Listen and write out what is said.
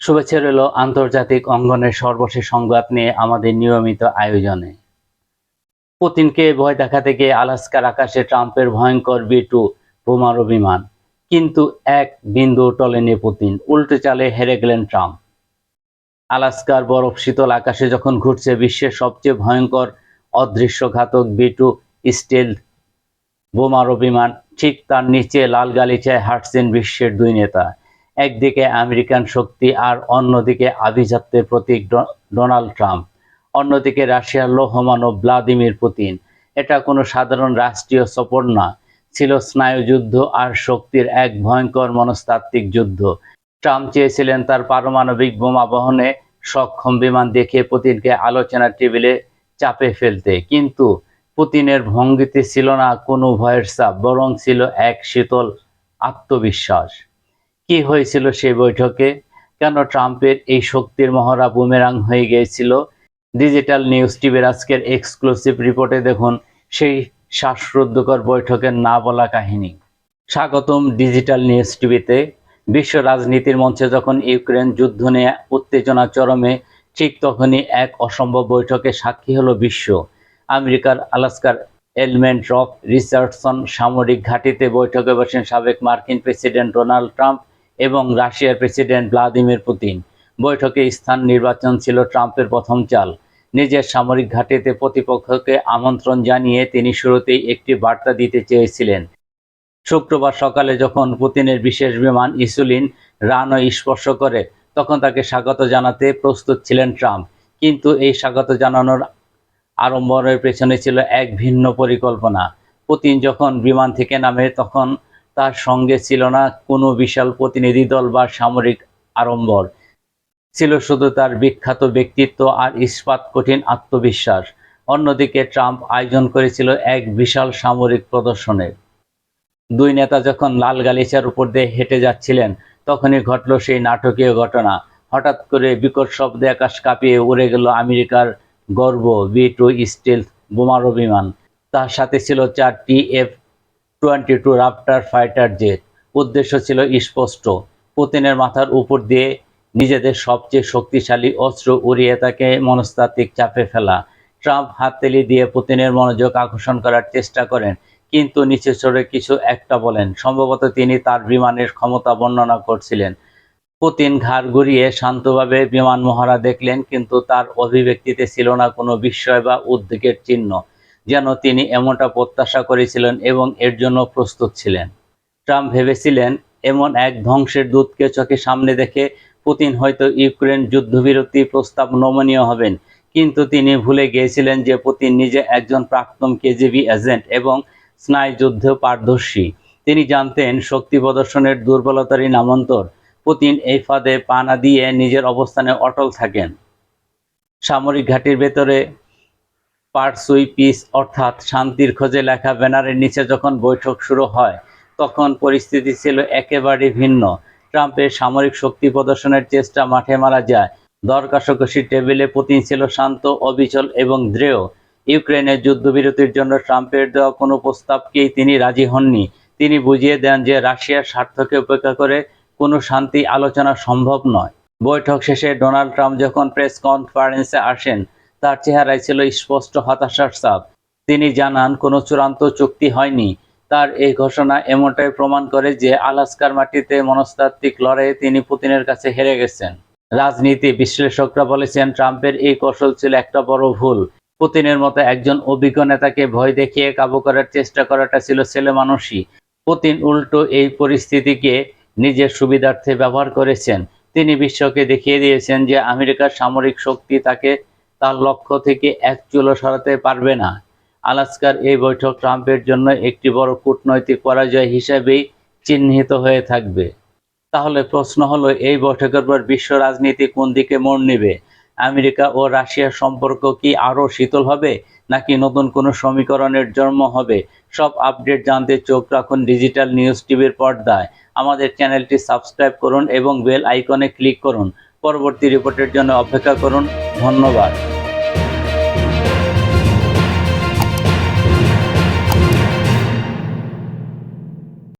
শুভেচ্ছা রইল আন্তর্জাতিক অঙ্গনের সর্বশেষ সংবাদ নিয়ে আমাদের নিয়মিত আয়োজনে। পুতিনকে ভয় দেখাতে গিয়ে আলাস্কার আকাশে ট্রাম্পের ভয়ঙ্কর বি টু বোমারু বিমান কিন্তু এক বিন্দু টলেনি পুতিন, উল্টে চালে হেরে গেলেন ট্রাম্প। আলাস্কার বরফ শীতল আকাশে যখন ঘুরছে, বিশ্বের সবচেয়ে ভয়ঙ্কর অদৃশ্য ঘাতক বি টু স্টিল বোমারু বিমান ঠিক তার নিচে লাল গালিচায় হাঁটছেন বিশ্বের দুই নেতা। একদিকে আমেরিকান শক্তি আর অন্যদিকে আভিজাত্যের প্রতীক ডোনাল্ড ট্রাম্প। অন্যদিকে রাশিয়ার লৌহমানব ভ্লাদিমির পুতিন। এটা কোনো সাধারণ রাষ্ট্রীয় সফর না। ছিল স্নায়ুযুদ্ধ আর শক্তির এক ভয়ঙ্কর মনস্তাত্ত্বিক যুদ্ধ। ট্রাম্প চেয়েছিলেন তার পারমাণবিক বোমা বহনে সক্ষম বিমান দেখিয়ে পুতিনকে আলোচনার টেবিলে চাপে ফেলতে। কিন্তু পুতিনের ভঙ্গিতে ছিল না কোনো ভয়ের চাপ বরং ছিল এক শীতল আত্মবিশ্বাস। কি হয়েছিল সেই বৈঠকে? কেন ট্রাম্পের এই শক্তির মহড়া বুমেরাং হয়ে গিয়েছিল? ডিজিটাল নিউজ টিভির আজকের এক্সক্লুসিভ রিপোর্টে দেখুন সেই শ্বাসরুদ্ধকর বৈঠকের না বলা কাহিনী। স্বাগতম ডিজিটাল নিউজ টিভিতে। বিশ্ব রাজনীতির মঞ্চে যখন ইউক্রেন যুদ্ধ নিয়ে উত্তেজনা চরমে, ঠিক তখনই এক অসম্ভব বৈঠকে সাক্ষী হলো বিশ্ব। আমেরিকার আলাস্কার এলমেন্ট রক রিচার্ডসন সামরিক ঘাঁটিতে বৈঠকে বসেন সাবেক মার্কিন প্রেসিডেন্ট ডোনাল্ড ট্রাম্প। এবং রাশিয়ার প্রেসিডেন্ট ভ্লাদিমির পুতিন। বৈঠকে স্থান নির্বাচন ছিল ট্রাম্পের প্রথম চাল। নিজের সামরিক ঘাঁটিতে প্রতিপক্ষকে আমন্ত্রণ জানিয়ে তিনি শুরুতেই একটি বার্তা দিতে চেয়েছিলেন। শুক্রবার সকালে যখন পুতিনের বিশেষ বিমান ইসুলিন রানও স্পর্শ করে, তখন তাকে স্বাগত জানাতে প্রস্তুত ছিলেন ট্রাম্প। কিন্তু এই স্বাগত জানানোর আড়ম্বরের পেছনে ছিল এক ভিন্ন পরিকল্পনা। পুতিন যখন বিমান থেকে নামে, তখন তার সঙ্গে ছিল না কোনো বিশাল প্রতিনিধি দল বা সামরিক আড়ম্বর। ছিল শুধু তার বিখ্যাত ব্যক্তিত্ব আর ইস্পাত কঠিন আত্মবিশ্বাস। অন্যদিকে ট্রাম্প আয়োজন করেছিল এক বিশাল সামরিক প্রদর্শনের দুই নেতা যখন লাল গালিচার উপর দিয়ে হেঁটে যাচ্ছিলেন, তখনই ঘটল সেই নাটকীয় ঘটনা। হঠাৎ করে বিকট শব্দে আকাশ কাঁপিয়ে উড়ে গেল আমেরিকার গর্ব বি টু স্টিল বোমারু বিমান তার সাথে ছিল চারটি F twenty two raptor fighter jet. উদ্দেশ্য ছিল স্পষ্ট। পুতিনের মাথার উপর দিয়ে নিজেদের সবচেয়ে শক্তিশালী অস্ত্র উড়িয়ে তাকে মনস্তাত্ত্বিক চাপে ফেলা। ট্রাম্প হাততালি দিয়ে পুতিনের মনোযোগ আকর্ষণ করার চেষ্টা করেন, কিন্তু নিচে চড়ে কিছু একটা বলেন। সম্ভবত তিনি তার বিমানের ক্ষমতা বর্ণনা করছিলেন। পুতিন ঘাড় ঘুরিয়ে শান্তভাবে বিমান মহারা দেখলেন, কিন্তু তার অভিব্যক্তিতে ছিল না কোনো বিস্ময় বা উদ্বেগের চিহ্ন। যেন তিনি এমনটা প্রত্যাশা করেছিলেন এবং এর জন্য প্রস্তুত ছিলেন। ট্রাম্প ভেবেছিলেন, এমন এক ধ্বংসের দূতকে চোখে সামনে দেখে পুতিন হয়তো ইউক্রেন যুদ্ধবিরতি প্রস্তাব নমনীয় হবেন, কিন্তু তিনি ভুলে গিয়েছিলেন যে পুতিন নিজে একজন প্রাক্তন কেজিবি এজেন্ট এবং স্নায়ুযুদ্ধেও পারদর্শী। তিনি জানতেন, শক্তি প্রদর্শনের দুর্বলতারই নামান্তর। পুতিন এই ফাঁদে পানা দিয়ে নিজের অবস্থানে অটল থাকেন। সামরিক ঘাঁটির ভেতরে পার্সুই পিস অর্থাৎ শান্তির খোঁজে লেখা ব্যানারের নিচে যখন বৈঠক শুরু হয়, তখন পরিস্থিতি ছিল একেবারে ভিন্ন। ট্রাম্পের সামরিক শক্তি প্রদর্শনের চেষ্টা মাঠে মারা যায়। দর কষাকষি টেবিলে পুতিন ছিল শান্ত, অবিচল এবং দৃঢ়। ইউক্রেনের যুদ্ধবিরতির জন্য ট্রাম্পের দেওয়া কোনো প্রস্তাবকেই তিনি রাজি হননি। তিনি বুঝিয়ে দেন যে রাশিয়ার স্বার্থকে উপেক্ষা করে কোনো শান্তি আলোচনা সম্ভব নয়। বৈঠক শেষে ডোনাল্ড ট্রাম্প যখন প্রেস কনফারেন্সে আসেন তার চেহারায় ছিল স্পষ্ট হতাশার ছাপ। তিনি জানান, কোনো চূড়ান্ত চুক্তি হয়নি। তার এই ঘোষণা এমনটাই প্রমাণ করে যে আলাস্কার মাটিতে মনস্তাত্ত্বিক লড়াইয়ে তিনি পুতিনের কাছে হেরে গেছেন। রাজনীতি বিশ্লেষকরা বলেছেন, ট্রাম্পের এই কৌশল ছিল একটা বড় ভুল। পুতিনের মতো একজন অভিজ্ঞ নেতাকে ভয় দেখিয়ে কাবু করার চেষ্টা করাটা ছিল ছেলে মানুষই। পুতিন উল্টো এই পরিস্থিতিকে নিজের সুবিধার্থে ব্যবহার করেছেন। তিনি বিশ্বকে দেখিয়ে দিয়েছেন যে আমেরিকার সামরিক শক্তি তাকে তার লক্ষ্য থেকে এক চুলো সরাতে পারবে না। আলাস্কার এই বৈঠক ট্রাম্পের জন্য একটি বড় কূটনৈতিক পরাজয় হিসেবেই চিহ্নিত হয়ে থাকবে। তাহলে প্রশ্ন হলো, এই বৈঠকের পর বিশ্ব রাজনীতি কোন দিকে মোড় নেবে? আমেরিকা ও রাশিয়ার সম্পর্ক কি আরও শীতল হবে, নাকি নতুন কোনো সমীকরণের জন্ম হবে? সব আপডেট জানতে চোখ রাখুন ডিজিটাল নিউজ টিভির পর্দায়। আমাদের চ্যানেলটি সাবস্ক্রাইব করুন এবং বেল আইকনে ক্লিক করুন। পরবর্তী রিপোর্টের জন্য অপেক্ষা করুন। ধন্যবাদ।